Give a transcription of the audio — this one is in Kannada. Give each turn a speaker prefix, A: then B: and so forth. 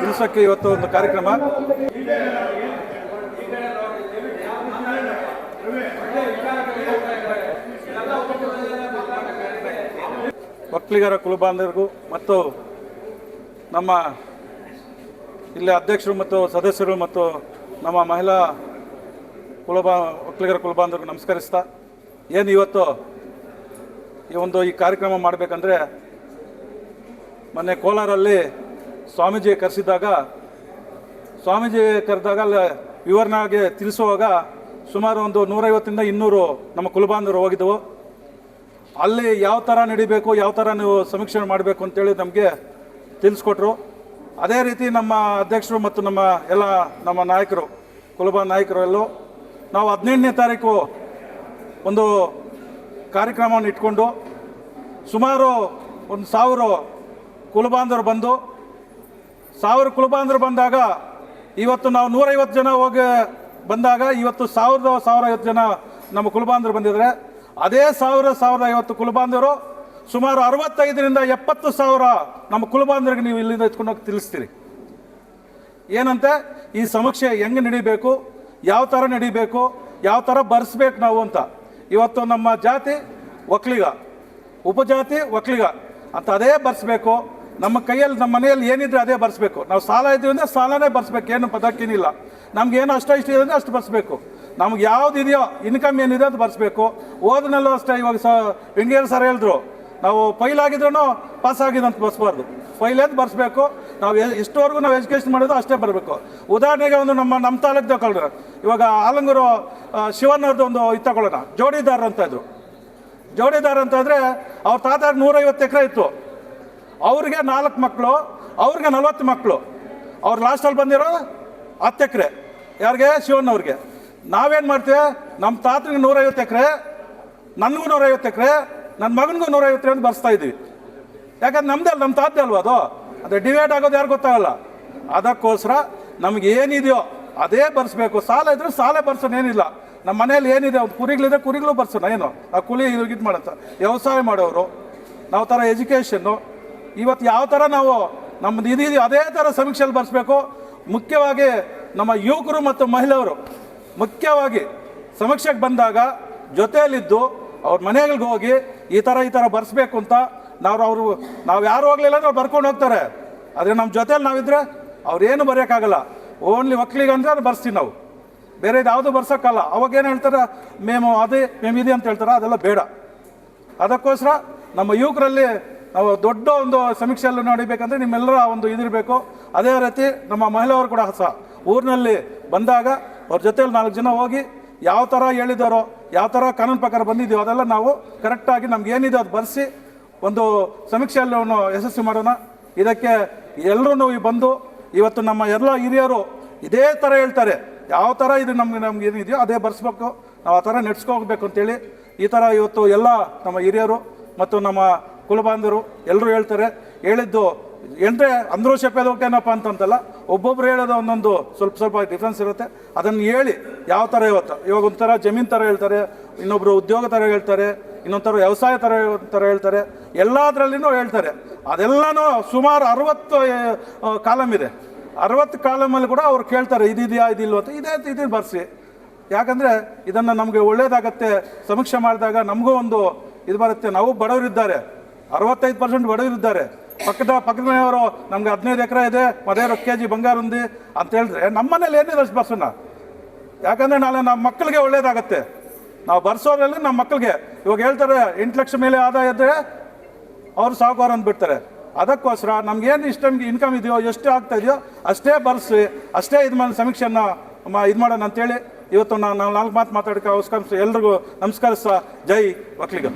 A: ತಿಳಿಸೋಕ್ಕೆ ಇವತ್ತು ಒಂದು ಕಾರ್ಯಕ್ರಮ. ಒಕ್ಕಲಿಗರ ಕುಲಬಾಂಧವರಿಗೂ ಮತ್ತು ನಮ್ಮ ಇಲ್ಲಿ ಅಧ್ಯಕ್ಷರು ಮತ್ತು ಸದಸ್ಯರು ಮತ್ತು ನಮ್ಮ ಮಹಿಳಾ ಕುಲಬಾ, ಒಕ್ಕಲಿಗರ ಕುಲಬಾಂಧವ್ರಿಗೆ ನಮಸ್ಕರಿಸ್ತಾ, ಏನು ಇವತ್ತು ಈ ಒಂದು ಈ ಕಾರ್ಯಕ್ರಮ ಮಾಡಬೇಕಂದ್ರೆ, ಮೊನ್ನೆ ಕೋಲಾರಲ್ಲಿ ಸ್ವಾಮೀಜಿ ಕರೆಸಿದಾಗ ಸ್ವಾಮೀಜಿ ಕರೆದಾಗ ವಿವರಣೆಗೆ ತಿಳಿಸುವಾಗ ಸುಮಾರು ಒಂದು ನೂರೈವತ್ತರಿಂದ ಇನ್ನೂರು ನಮ್ಮ ಕುಲಬಾಂಧವರು ಹೋಗಿದ್ದವು. ಅಲ್ಲಿ ಯಾವ ಥರ ನಡಿಬೇಕು, ಯಾವ ಥರ ನೀವು ಸಮೀಕ್ಷೆ ಮಾಡಬೇಕು ಅಂತೇಳಿ ನಮಗೆ ತಿಳಿಸ್ಕೊಟ್ರು. ಅದೇ ರೀತಿ ನಮ್ಮ ಅಧ್ಯಕ್ಷರು ಮತ್ತು ನಮ್ಮ ಎಲ್ಲ ನಮ್ಮ ನಾಯಕರು, ಕುಲಬಾ ನಾಯಕರು ಎಲ್ಲೂ ನಾವು ಹದಿನೆಂಟನೇ ತಾರೀಕು ಒಂದು ಕಾರ್ಯಕ್ರಮವನ್ನು ಇಟ್ಕೊಂಡು ಸುಮಾರು ಒಂದು ಸಾವಿರ ಕುಲಬಾಂಧವರು ಬಂದು, ಸಾವಿರ ಕುಲಬಾಂಧವರು ಬಂದಾಗ ಇವತ್ತು ನಾವು ನೂರೈವತ್ತು ಜನ ಹೋಗಿ ಬಂದಾಗ ಇವತ್ತು ಸಾವಿರದ ಸಾವಿರ ಐವತ್ತು ಜನ ನಮ್ಮ ಕುಲಬಾಂಧವರು ಬಂದಿದ್ದಾರೆ. ಅದೇ ಸಾವಿರ ಸಾವಿರದ ಐವತ್ತು ಕುಲಬಾಂಧವರು ಸುಮಾರು ಅರವತ್ತೈದರಿಂದ ಎಪ್ಪತ್ತು ಸಾವಿರ ನಮ್ಮ ಕುಲಬಾಂಧವರಿಗೆ ನೀವು ಇಲ್ಲಿಂದ ಎತ್ಕೊಂಡು ಹೋಗಿ ತಿಳಿಸ್ತೀರಿ. ಏನಂತೆ? ಈ ಸಮೀಕ್ಷೆ ಹೆಂಗೆ ನಡಿಬೇಕು? ಯಾವ ಥರ ನಡಿಬೇಕು, ಯಾವ ಥರ ಬರ್ಸ್ಬೇಕು ನಾವು ಅಂತ. ಇವತ್ತು ನಮ್ಮ ಜಾತಿ ಒಕ್ಲಿಗ, ಉಪಜಾತಿ ಒಕ್ಕಲಿಗ ಅಂತ ಅದೇ ಬರ್ಸ್ಬೇಕು. ನಮ್ಮ ಕೈಯಲ್ಲಿ, ನಮ್ಮ ಮನೆಯಲ್ಲಿ ಏನಿದ್ರೆ ಅದೇ ಬರ್ಸ್ಬೇಕು. ನಾವು ಸಾಲ ಇದ್ದೀವಿ ಅಂದರೆ ಸಾಲನೇ ಬರ್ಸ್ಬೇಕು. ಏನು ಪದಕ್ಕೇನಿಲ್ಲ. ನಮ್ಗೆ ಏನು ಅಷ್ಟ ಇಷ್ಟ ಇದೆ ಅಂದರೆ ಅಷ್ಟು ಬರ್ಸ್ಬೇಕು. ನಮ್ಗೆ ಯಾವ್ದು ಇದೆಯೋ ಇನ್ಕಮ್ ಏನಿದೆ ಅದು ಬರ್ಸ್ಬೇಕು. ಓದಿನಲ್ಲೂ ಅಷ್ಟೇ, ಇವಾಗ ಸ ವಿಂಗೇರ್ ಸರ್ ಹೇಳಿದ್ರು, ನಾವು ಫೈಲ್ ಆಗಿದ್ರು ಪಾಸ್ ಆಗಿದೆ ಅಂತ ಬರ್ಸ್ಬಾರ್ದು. ಫೈಲ್ ಅಂತ ಬರ್ಸ್ಬೇಕು. ನಾವು ಎಷ್ಟುವರೆಗೂ ನಾವು ಎಜುಕೇಷನ್ ಮಾಡೋದು ಅಷ್ಟೇ ಬರಬೇಕು. ಉದಾಹರಣೆಗೆ ಒಂದು ನಮ್ಮ ನಮ್ಮ ತಾಲೂಕು ತಗೊಳ್ಳೋಣ ಇವಾಗ ಆಲಂಗೂರು ಶಿವಣ್ಣವ್ರದ್ದು ಒಂದು ಇದು ತಗೊಳ್ಳೋಣ. ಜೋಡಿದಾರ ಅಂತ ಇದ್ರು. ಜೋಡಿದಾರ ಅಂತ ಅಂದರೆ ಅವ್ರ ತಾತ ನೂರೈವತ್ತು ಎಕರೆ ಇತ್ತು. ಅವ್ರಿಗೆ ನಾಲ್ಕು ಮಕ್ಕಳು ಅವ್ರಿಗೆ ನಲವತ್ತು ಮಕ್ಕಳು ಅವ್ರು ಲಾಸ್ಟಲ್ಲಿ ಬಂದಿರೋ ಹತ್ತು ಎಕರೆ. ಯಾರಿಗೆ? ಶಿವಣ್ಣವ್ರಿಗೆ ನಾವೇನು ಮಾಡ್ತೀವಿ? ನಮ್ಮ ತಾತನಿಗೆ ನೂರೈವತ್ತು ಎಕರೆ, ನನಗೂ ನೂರೈವತ್ತು ಎಕರೆ ನನ್ನ ಮಗನಿಗೂ ನೂರೈವತ್ತು ಅಂತ ಬರ್ಸ್ತಾ ಇದ್ದೀವಿ ಯಾಕಂದ್ರೆ ನಮ್ದೇ ಅಲ್ಲ ನಮ್ಮ ತಾತ ಅಲ್ವಾ ಅದು? ಅದು ಡಿವೈಡ್ ಆಗೋದು ಯಾರು ಗೊತ್ತಾಗಲ್ಲ. ಅದಕ್ಕೋಸ್ಕರ ನಮ್ಗೆ ಏನಿದೆಯೋ ಅದೇ ಬರ್ಸ್ಬೇಕು. ಸಾಲ ಇದ್ರೆ ಸಾಲ ಬರ್ಸೋಣ, ಏನಿಲ್ಲ. ನಮ್ಮ ಮನೇಲಿ ಏನಿದೆ, ಒಂದು ಕುರಿಗಳಿದ್ರೆ ಕುರಿಗಳು ಬರ್ಸೋಣ, ಏನು? ಆ ಕುಲಿ ಇದು ಮಾಡುತ್ತೆ ವ್ಯವಸಾಯ ಮಾಡೋರು, ನಾವು ಥರ ಎಜುಕೇಷನ್ನು ಇವತ್ತು ಯಾವ ಥರ ನಾವು ನಮ್ಮದು ಇದಿದೆಯೋ ಅದೇ ಥರ ಸಮೀಕ್ಷೆಯಲ್ಲಿ ಬರ್ಸ್ಬೇಕು. ಮುಖ್ಯವಾಗಿ ನಮ್ಮ ಯುವಕರು ಮತ್ತು ಮಹಿಳೆಯರು ಮುಖ್ಯವಾಗಿ ಸಮೀಕ್ಷೆಗೆ ಬಂದಾಗ ಜೊತೆಯಲ್ಲಿದ್ದು ಅವ್ರ ಮನೆಗಳಿಗೆ ಹೋಗಿ ಈ ಥರ ಈ ಥರ ಬರ್ಸ್ಬೇಕು ಅಂತ ನಾವು ಅವರು, ನಾವು ಯಾರು ಹೋಗ್ಲಿಲ್ಲ ಅಂದ್ರೆ ಅವ್ರು ಬರ್ಕೊಂಡು ಹೋಗ್ತಾರೆ. ಆದರೆ ನಮ್ಮ ಜೊತೆಯಲ್ಲಿ ನಾವಿದ್ರೆ ಅವ್ರೇನು ಬರೆಯೋಕ್ಕಾಗಲ್ಲ. ಓನ್ಲಿ ಒಕ್ಕಲಿಗೆ ಅಂದರೆ ಅದು ಬರ್ಸ್ತೀವಿ ನಾವು. ಬೇರೆ ಯಾವುದು ಬರ್ಸೋಕ್ಕಲ್ಲ. ಅವಾಗ ಏನು ಹೇಳ್ತಾರೆ? ಮೇಮು ಅದೇ, ಮೇಮ್ ಇದೆ ಅಂತ ಹೇಳ್ತಾರೆ. ಅದೆಲ್ಲ ಬೇಡ. ಅದಕ್ಕೋಸ್ಕರ ನಮ್ಮ ಯುವಕರಲ್ಲಿ ನಾವು ದೊಡ್ಡ ಒಂದು ಸಮೀಕ್ಷೆಯಲ್ಲಿ ನೋಡಿಬೇಕಂದ್ರೆ ನಿಮ್ಮೆಲ್ಲರ ಒಂದು ಇದಿರಬೇಕು. ಅದೇ ರೀತಿ ನಮ್ಮ ಮಹಿಳೆಯವರು ಕೂಡ ಸಹ. ಊರಿನಲ್ಲಿ ಬಂದಾಗ ಅವ್ರ ಜೊತೆಯಲ್ಲಿ ನಾಲ್ಕು ಜನ ಹೋಗಿ ಯಾವ ಥರ ಹೇಳಿದಾರೋ, ಯಾವ ಥರ ಕಾನೂನು ಪ್ರಕಾರ ಬಂದಿದೆಯೋ ಅದೆಲ್ಲ ನಾವು ಕರೆಕ್ಟಾಗಿ ನಮ್ಗೆ ಏನಿದೆ ಅದು ಬರೆಸಿ ಒಂದು ಸಮೀಕ್ಷೆಯಲ್ಲಿ ಅವನು ಯಶಸ್ವಿ ಮಾಡೋಣ. ಇದಕ್ಕೆ ಎಲ್ಲರೂ ಬಂದು ಇವತ್ತು ನಮ್ಮ ಎಲ್ಲ ಹಿರಿಯರು ಇದೇ ಥರ ಹೇಳ್ತಾರೆ. ಯಾವ ಥರ ಇದು ನಮ್ಗೆ ನಮ್ಗೆ ಏನಿದೆಯೋ ಅದೇ ಬರ್ಸ್ಬೇಕು. ನಾವು ಆ ಥರ ನೆಡ್ಸ್ಕೋಗ್ಬೇಕು ಅಂತೇಳಿ ಈ ಥರ ಇವತ್ತು ಎಲ್ಲ ನಮ್ಮ ಹಿರಿಯರು ಮತ್ತು ನಮ್ಮ ಕುಲಬಾಂಧವರು ಎಲ್ಲರೂ ಹೇಳ್ತಾರೆ. ಹೇಳಿದ್ದು ಎಂದ್ರೆ ಅಂದ್ರೂ ಏನಪ್ಪ ಅಂತಂತಲ್ಲ, ಒಬ್ಬೊಬ್ರು ಹೇಳೋದು ಒಂದೊಂದು ಸ್ವಲ್ಪ ಸ್ವಲ್ಪ ಡಿಫ್ರೆನ್ಸ್ ಇರುತ್ತೆ. ಅದನ್ನು ಹೇಳಿ ಯಾವ ಥರ ಇವತ್ತು. ಇವಾಗ ಒಂಥರ ಜಮೀನು ಥರ ಹೇಳ್ತಾರೆ ಇನ್ನೊಬ್ಬರು ಉದ್ಯೋಗ ಥರ ಹೇಳ್ತಾರೆ ಇನ್ನೊಂಥರ ವ್ಯವಸಾಯ ಥರ ಥರ ಹೇಳ್ತಾರೆ, ಎಲ್ಲದರಲ್ಲಿನೂ ಹೇಳ್ತಾರೆ. ಅದೆಲ್ಲನೂ ಸುಮಾರು ಅರವತ್ತು ಕಾಲಮ್ ಇದೆ. ಅರವತ್ತು ಕಾಲಮಲ್ಲಿ ಕೂಡ ಅವ್ರು ಕೇಳ್ತಾರೆ, ಇದಿದೆಯಾ, ಇದಿಲ್ವ ಅಂತ. ಇದೇ ಇದನ್ನು ಬರ್ಸಿ. ಯಾಕಂದರೆ ಇದನ್ನು ನಮಗೆ ಒಳ್ಳೇದಾಗತ್ತೆ, ಸಮೀಕ್ಷೆ ಮಾಡಿದಾಗ ನಮಗೂ ಒಂದು ಇದು ಬರುತ್ತೆ. ನಾವು ಬಡವರಿದ್ದಾರೆ ಅರವತ್ತೈದು ಪರ್ಸೆಂಟ್ ಬಡವರಿದ್ದಾರೆ ಪಕ್ಕದ ಪಕ್ಕದ ಮನೆಯವರು, ನಮಗೆ ಹದಿನೈದು ಎಕರೆ ಇದೆ ಮದೇ ಕೆ ಜಿ ಬಂಗಾರ ಉಂದಿ ಅಂತ ಹೇಳಿದ್ರೆ ನಮ್ಮ ಮನೇಲಿ ಏನಿದೆ ಅಷ್ಟು ಬರ್ಸೋಣ ಯಾಕಂದರೆ ನಾಳೆ ನಮ್ಮ ಮಕ್ಕಳಿಗೆ ಒಳ್ಳೇದಾಗತ್ತೆ. ನಾವು ಬರ್ಸೋದ್ರಲ್ಲಿ ನಮ್ಮ ಮಕ್ಕಳಿಗೆ ಇವಾಗ ಹೇಳ್ತಾರೆ, ಎಂಟು ಲಕ್ಷ ಮೇಲೆ ಆದಾಯ ಇದ್ದರೆ ಅವ್ರು ಸಾಹುಕಾರ ಅಂದ್ಬಿಡ್ತಾರೆ ಅದಕ್ಕೋಸ್ಕರ ನಮ್ಗೇನು ಇಷ್ಟ ಇನ್ಕಮ್ ಇದೆಯೋ, ಎಷ್ಟು ಆಗ್ತಾ ಇದೆಯೋ ಅಷ್ಟೇ ಬರ್ಸಿ, ಅಷ್ಟೇ ಇದು ಮಾಡಿ ಸಮೀಕ್ಷೆಯನ್ನು ಇದು ಮಾಡೋಣ ಅಂತೇಳಿ ಇವತ್ತು ನಾನು ನಾಲ್ಕು ಮಾತು ಮಾತಾಡೋಕ್ಕೆ ಅವಕಾಶ ಎಲ್ರಿಗೂ ನಮಸ್ಕರಿಸ್ತಾ, ಜೈ ಒಕ್ಕಲಿಗ.